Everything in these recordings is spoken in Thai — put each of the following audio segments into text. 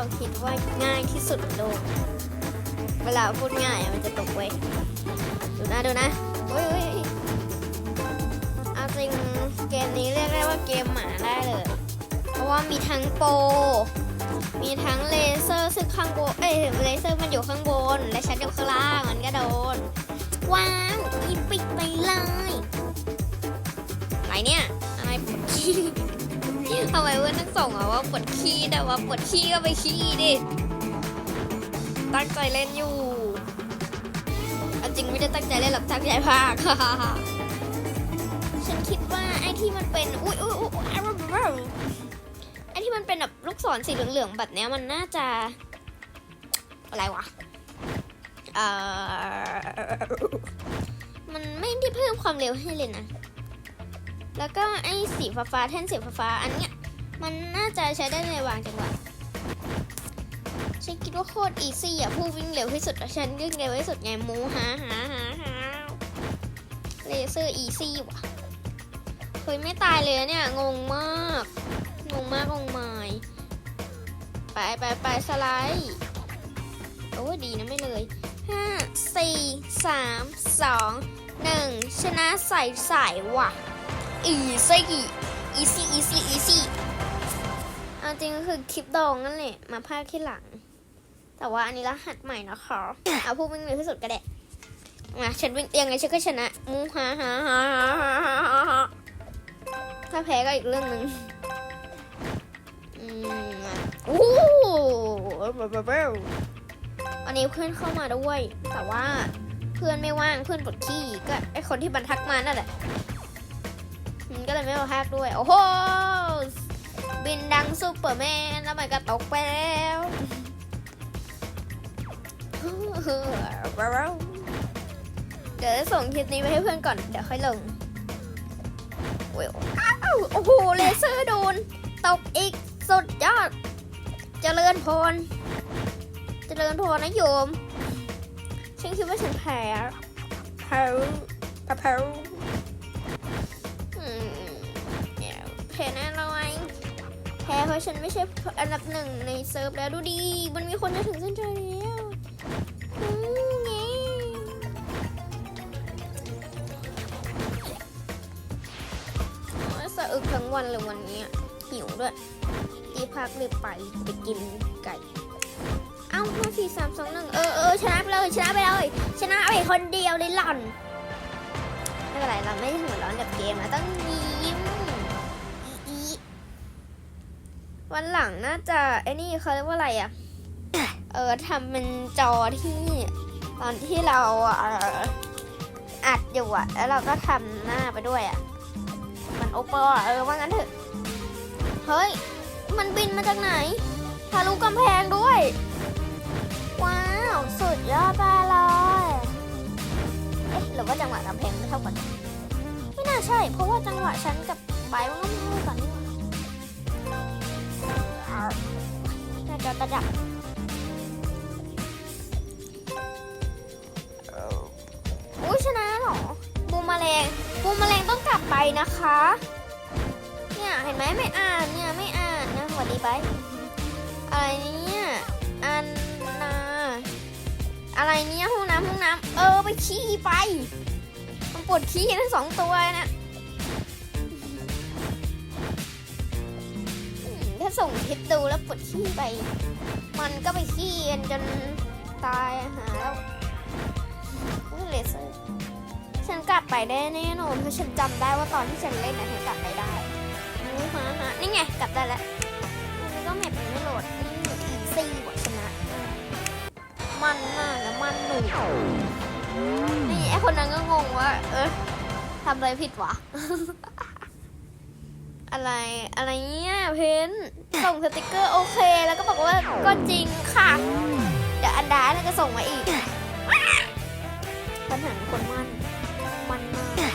เราคิดว่าง่ายที่สุดในโลก เวลาพูดง่ายมันจะตกเว้ยดูนะดูนะเฮ้ยเฮ้ยเฮ้ยเอาจริงเกมนี้เรียกได้ว่าเกมหมาได้เลย เพราะว่ามีทั้งโปรมีทั้งเลเซอร์ซึ่งข้างบน เอ้ยเลเซอร์มันอยู่ข้างบน และฉันอยู่ข้างล่างมันก็โดน ว้าวอีปิกไปเลยอะไรเนี่ยอะไรปวดขี้ ทำไมเพื่อนต้งส่งอะว่าปวดขี้แต่ว่าปวดขี้ก็ไปขี้ดิ ตั้งใจเล่นอยู่เอาจริงไม่ได้ตั้งใจเล่นหรอกตั้งใจพากฉันคิดว่าไอ้ที่มันเป็น อุ้ยอุ้ยอุ้ยไอ้ที่มันเป็นแบบลูกศรสีเหลืองๆแบบเนี้ยมันน่าจะ อะไรวะ เออมันไม่ได้เพิ่มความเร็วให้เลยนะ แล้วก็ไอ้สีฟ้าๆแท่นสีฟ้าๆอันเนี้ยมันน่าจะใช้ได้ในวางจังหวะฉันคิดว่าโคตรอีซี่อะผู้วิ่งเร็วที่สุดอะฉันวิ่งเร็วที่สุดไงมูหาหาหาหาเลเซอร์อีซี่ว่ะเคยไม่ตายเลยเนี่ยงงมากงงมากงงมายไปไปไปสไลด์โอ้ดีนะไม่เลยห้าสี่สามสองหนึ่งชนะใส่ใส่ว่ะ อีซี่อีซี่อีซี่อีซี่เอาจริงก็คือคลิปดองนั่นแหละ มาพากที่หลัง แต่ว่าอันนี้รหัสใหม่นะคะเอาผู้วิ่งเร็วที่สุดก็ได้มาฉันวิ่งยังไงฉันก็ชนะมูฮ่าฮาฮาฮาฮาฮาฮาถ้าแพ้ก็อีกเรื่องหนึ่งอืมอันนี้เพื่อนเข้ามาด้วย แต่ว่าเพื่อนไม่ว่างเพื่อนปวดขี้ก็ไอคนที่บันทักมานั่นแหละ ก็เลยไม่มาพากด้วย โอ้โห บินดังซูเปอร์แมน แล้วมันก็ตกไปแล้วเดี๋ยวจะส่งคลิปนี้ไปให้เพื่อนก่อน เดี๋ยวค่อยลงโอ้โอ้โหเลเซอร์โดน ตกอีก สุดยอด เจริญพร เจริญพรนะโยม ฉันคิดว่าฉันแพ้แพ้แพ้ แพ้แน่นอนแพ้เพราะฉันไม่ใช่อันดับหนึ่งในเซิร์ฟแล้วดูดี มันมีคนจะถึงเส้นชัยแล้วอืมเงี้โอ้ยสะอึกทั้งวันเลยวันนี้หิวด้วยรีพักรีบไปไปกินไก่เอ้าห้าสี่สามสองหนึ่งเออเออชนะไปเลยชนะไปเลยชนะไปคนเดียวเลยหล่อนไม่เป็นไรเราไม่ได้หัวร้อนกับเกมเราต้อง วันหลังน่าจะไอ้นี่เขาเรียกว่าอะไรอะ เออทำเป็นจอที่ตอนที่เราเอ่ออัดอยู่อะแล้วเราก็ทำหน้าไปด้วยอะมันโอเปอร์เออว่างั้นเถอะ เฮ้ย มันบินมาจากไหนทะลุกำแพงด้วย ว้าว สุดยอดไปเลยเอ๊ะหรือว่าจังหวะกำแพงไม่เท่ากัน ไม่น่าใช่ เพราะว่าจังหวะฉันกับไบมันก็ไม่เท่ากัน นี่หว่าเอาน่าจะระดับอุ้ยชนะเหรอบูมแมลงบูมแมลงต้องกลับไปนะคะ เนี่ยเห็นไหมไม่อ่านเนี่ยไม่อ่านนะสวัสดีไบร์ทอะไรเนี่ยอันนาอะไรเนี่ยห้องน้ำห้องน้ำเออไปขี้ไปมันปวดขี้ทั้งสองตัวนะ อืมถ้าส่งคลิปดูแล้วปวดขี้ไป มันก็ไปขี้กันจนตายหาแล้วนี่เลเซอร์ฉันกลับไปได้แน่นอนเพราะฉันจำได้ว่าตอนที่ฉันเล่นนะฉันกลับไปได้นี่ฮะฮะนี่ไงกลับได้แล้วมันก็แมปนไม่โหลดนี่อีซี่กว่าชนะ มันน่ะแล้วมันหนูนี่ไอคนนั้นก็งงว่า เออทำอะไรผิดวะ อะไรอะไรเนี่ยเพนส่งสติกเกอร์โอเค แล้วก็บอกว่าก็จริงค่ะ เดี๋ยวอันดาเนี่ยก็ส่งมาอีกปัญหาคนมันมันมาก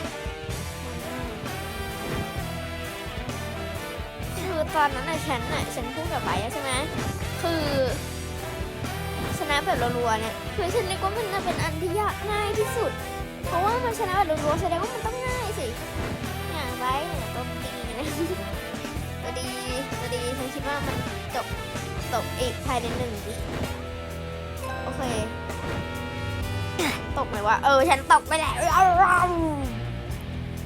คือตอนนั้นน่ะฉันน่ะฉันพูดกับไบใช่ไหมคือชนะแบบรัวๆเนี่ยคือฉันนึกว่ามันน่ะเป็นอันที่ยากง่ายที่สุด เพราะว่ามันชนะแบบรัวๆแสดงว่ามันต้องง่ายสิเนี่ยไบเนี่ยตัว ดีนะตัวดีตัวดีฉันคิดว่ามันจบจบอีกภายในหนึ่งวิโอเค ตกไหมวะเออ ฉันตกไปแล้ว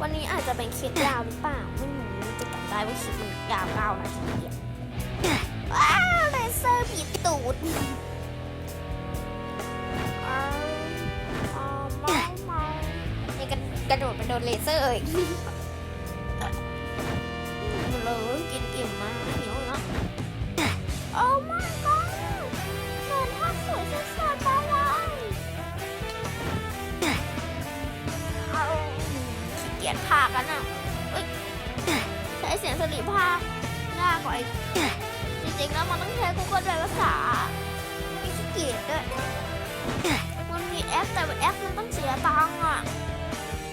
วันนี้อาจจะเป็นคลิปยาวหรือเปล่า ไม่รู้จะจำได้ว่าคลิปมันยาวเก้านาทีอะว้าวเลเซอร์บีบตูดอ้าวอ้าวเมาเมานี่กระกระโดดไปโดนเลเซอร์อีกเลย ยจภาคกันอะใช้เสียงสลีภาคยากกว่าอีกจริงๆแล้วมันต้องใช้ Google แปลภาษาไม่มีขี้เกียจด้วยมันมีแอปแต่แอปมันต้องเสียตังค์อะ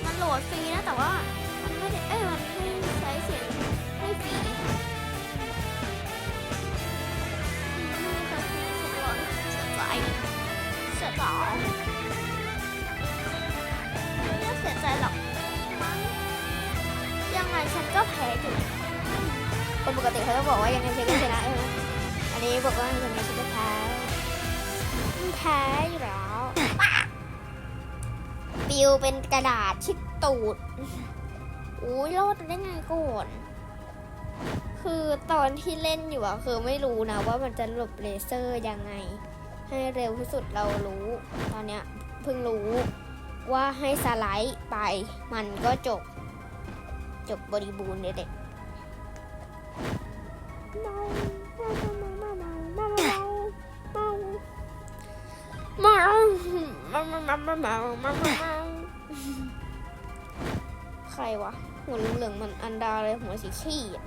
มันโหลดฟรีนะแต่ว่า มันไม่ได้เอ้ย คนปกติเขาจะบอกว่ายังไงฉันก็ชนะใช่ไหมอันนี้บอกว่ายังไงฉันก็แพ้แพ้อยู่แล้วปิวเป็นกระดาษชิดตูดอุ้ยรอดได้ไงก่อนคือตอนที่เล่นอยู่อะคือไม่รู้นะว่ามันจะหลบเลเซอร์ยังไง ให้เร็วที่สุดเรารู้ ตอนเนี้ยเพิ่งรู้ว่าให้สไลด์ไปมันก็จบ จบบริบูรณ์เลยเด็กใครวะ หัวเหลืองๆมันอันดาเลยมัวสีขี้อะ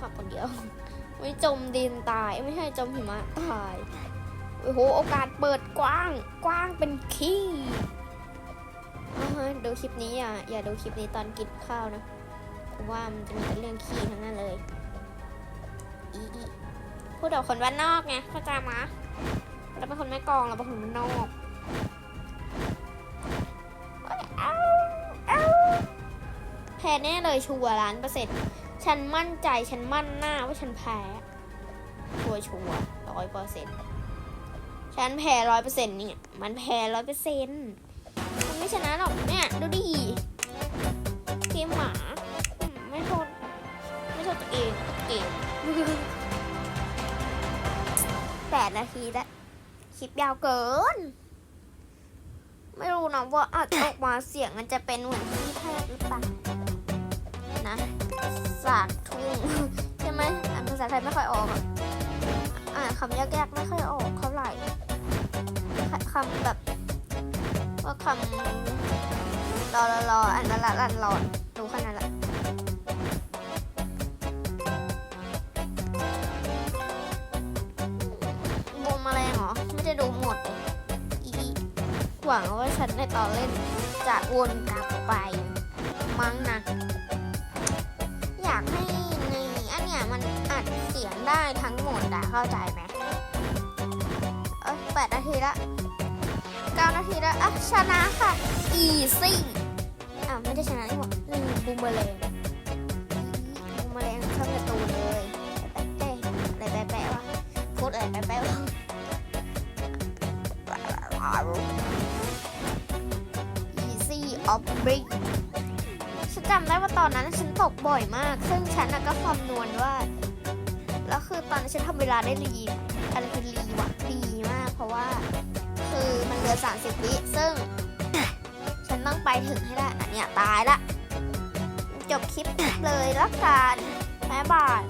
ขับคนเดียว ไม่จมดินตายไม่ใช่จมหิมะตายโอ้โหโอกาสเปิดกว้างกว้างเป็นขี้ดูคลิปนี้อะอย่าดูคลิปนี้ตอนกินข้าวนะเพราะว่ามันจะมีแต่เรื่องขี้ทั้งนั้นเลยอีพูดกับคนบ้านนอกไงเข้าใจมะเราเป็นคนไม่กองเราเป็นคนมันนอกแพ้แน่เลยชัวร์ล้านเปอร์เซ็นต์ ฉันมั่นใจฉันมั่นหน้าว่าฉันแพ้ชัวร์ชัวร้อยเปอร์เซ็นต์ฉันแพ้ร้อยเปอร์เซ็นต์เนี่ยมันแพ้ร้อยเปอร์เซ็นต์มันไม่ชนะหรอกเนี่ย ดูดิเกมหมา ไม่โทษไม่โทษตัวเองเก่งแปดนาทีแล้วคลิปยาวเกิน ไม่รู้นะว่าอัดออกมาเสียงมันจะเป็นเหมือนที่แทบหรือเปล่าากทุ่งใช่ไหมอ่านภาษาไทยไม่ค่อยออกอ่านคำยากๆไม่ค่อยออกเท่าไหร่คำแบบว่าคำรอรอรออันละละลันรอนรู้แค่นั้นแหละบูมแมลงเหรอ ไม่ได้ดูหมด อีหวังว่าฉันในตอนเล่นจะวนกลับไปมั้งนะ มันอัดเสียงได้ทั้งหมดอะเข้าใจไหมเอ้ยแปดนาทีละเก้านาทีละอะชนะค่ะ อีซี่อ้าวไม่ได้ชนะนี่หว่าลืมบูมเบอร์แรงบูมเบอร์แรงช่องกระตูนเลยแปะแปะอะไรแปะแปะวะพูดอะไรแปะแปะวะ Easy of Brick ฉัน จำได้ว่าตอนนั้นฉันตกบ่อยมาก ซึ่งฉันก็คำนวณว่า แล้วคือตอนนั้ฉันทำเวลาได้รีอะไรคือรีวะดีมาก เพราะว่า คือมันเหลือ30วิซึ่ง ฉันต้องไปถึงให้ได้ อันเนี้ยตายละ จบคลิปเลยละกันแม่บาย